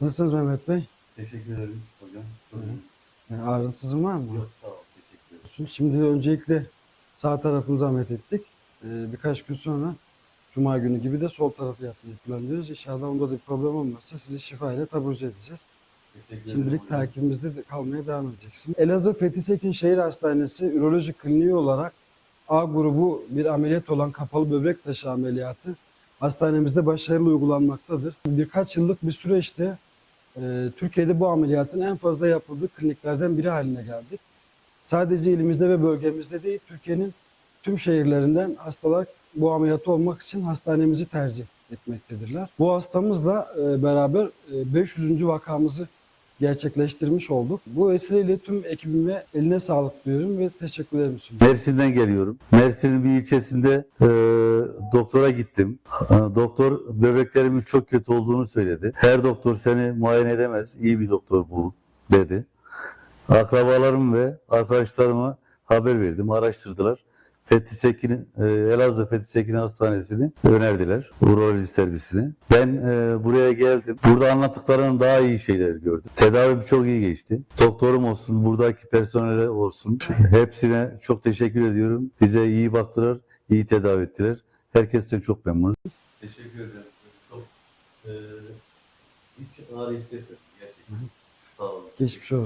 Nasılsınız Mehmet Bey? Teşekkür ederim hocam. Çok iyi. Yani ağrınsızın var mı? Yok sağ ol. Teşekkür ederim. Şimdi öncelikle sağ tarafımızı ameliyat ettik. Ee, birkaç gün sonra Cuma günü gibi de sol tarafı yapmayı planlıyoruz. İnşallah onda da bir problem olmazsa sizi şifa ile taburcu edeceğiz. Şimdilik hocam. takibimizde de kalmaya devam edeceksin. Elazığ Fethi Sekin Şehir Hastanesi Üroloji Kliniği olarak A grubu bir ameliyat olan kapalı böbrek taşı ameliyatı hastanemizde başarılı uygulanmaktadır. Birkaç yıllık bir süreçte e, Türkiye'de bu ameliyatın en fazla yapıldığı kliniklerden biri haline geldik. Sadece ilimizde ve bölgemizde değil, Türkiye'nin tüm şehirlerinden hastalar bu ameliyatı olmak için hastanemizi tercih etmektedirler. Bu hastamızla e, beraber e, 500. vakamızı gerçekleştirmiş olduk. Bu vesileyle tüm ekibime eline sağlık diyorum ve teşekkürlerimi sunuyorum. Mersin'den geliyorum. Mersin'in bir ilçesinde e, doktora gittim. E, doktor böbreklerimin çok kötü olduğunu söyledi. Her doktor seni muayene edemez. İyi bir doktor bul dedi. Akrabalarım ve arkadaşlarıma haber verdim. Araştırdılar. Fethi Sekin, e, Elazığ Fethi Sekin Hastanesi'ni önerdiler. Uroloji servisini. Ben e, buraya geldim. Burada anlattıklarının daha iyi şeyler gördüm. Tedavim çok iyi geçti. Doktorum olsun, buradaki personele olsun. Hepsine çok teşekkür ediyorum. Bize iyi baktılar, iyi tedavi ettiler. Herkesten çok memnunum. Teşekkür ederim. Çok e, hiç ağrı hissetmedim gerçekten. Sağ olun. Geçmiş olsun.